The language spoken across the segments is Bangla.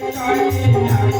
বাবা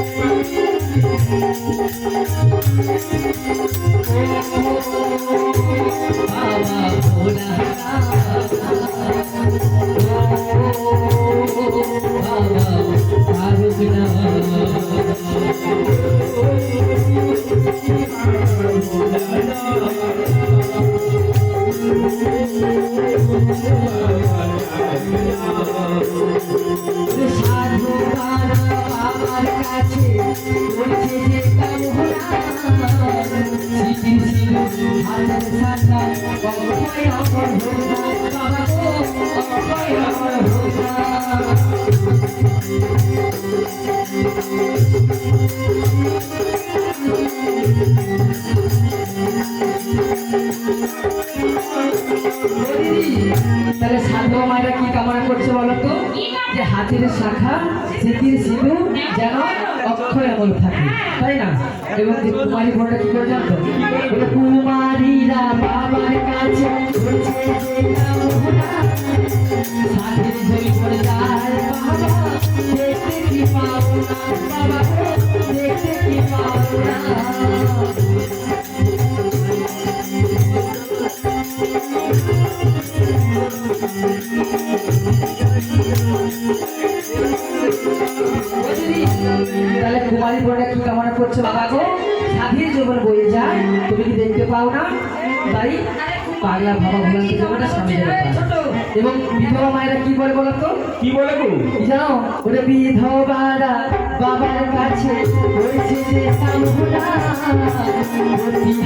হাতের শাখা স্মৃতির সিধু যেন অক্ষয় অমল থাকে। তাই না? এবং কুমারী করে জানতো? তাহলে কুমারী বোনরা কি করছে বাবা গো? জীবন বয়ে যায়। তুমি কি দেখতে পাও না? তাই পাগলা বাবা ভোলান্ত জীবনটা স্বামী এবং বিধবা মায়েরা কি বলে বলো তো? কি বলে গো কি জানো? ওরে বিধবারা বাবার কাছে হয়েছে যে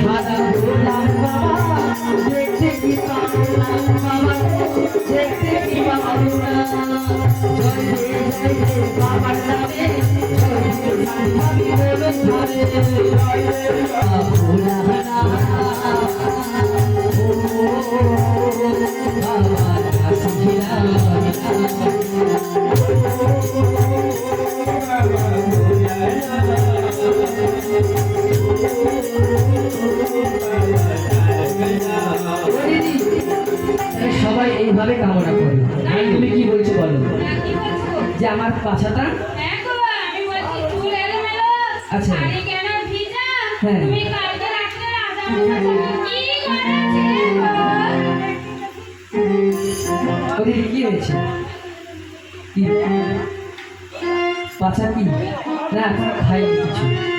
বাবা দেখতে কি পাবো বাবা দেখতে কি পাবো না জয় হে জয় হে বাবার নামে জয় বলে ধরে সবাই এইভাবে কামনা করে তুমি কি বলছো বলো? যে আমার পাছাটা হ্যাঁ আচ্ছা। হ্যাঁ। ওদের কি হয়েছে কি? পাছা কি? না খাই কিছু।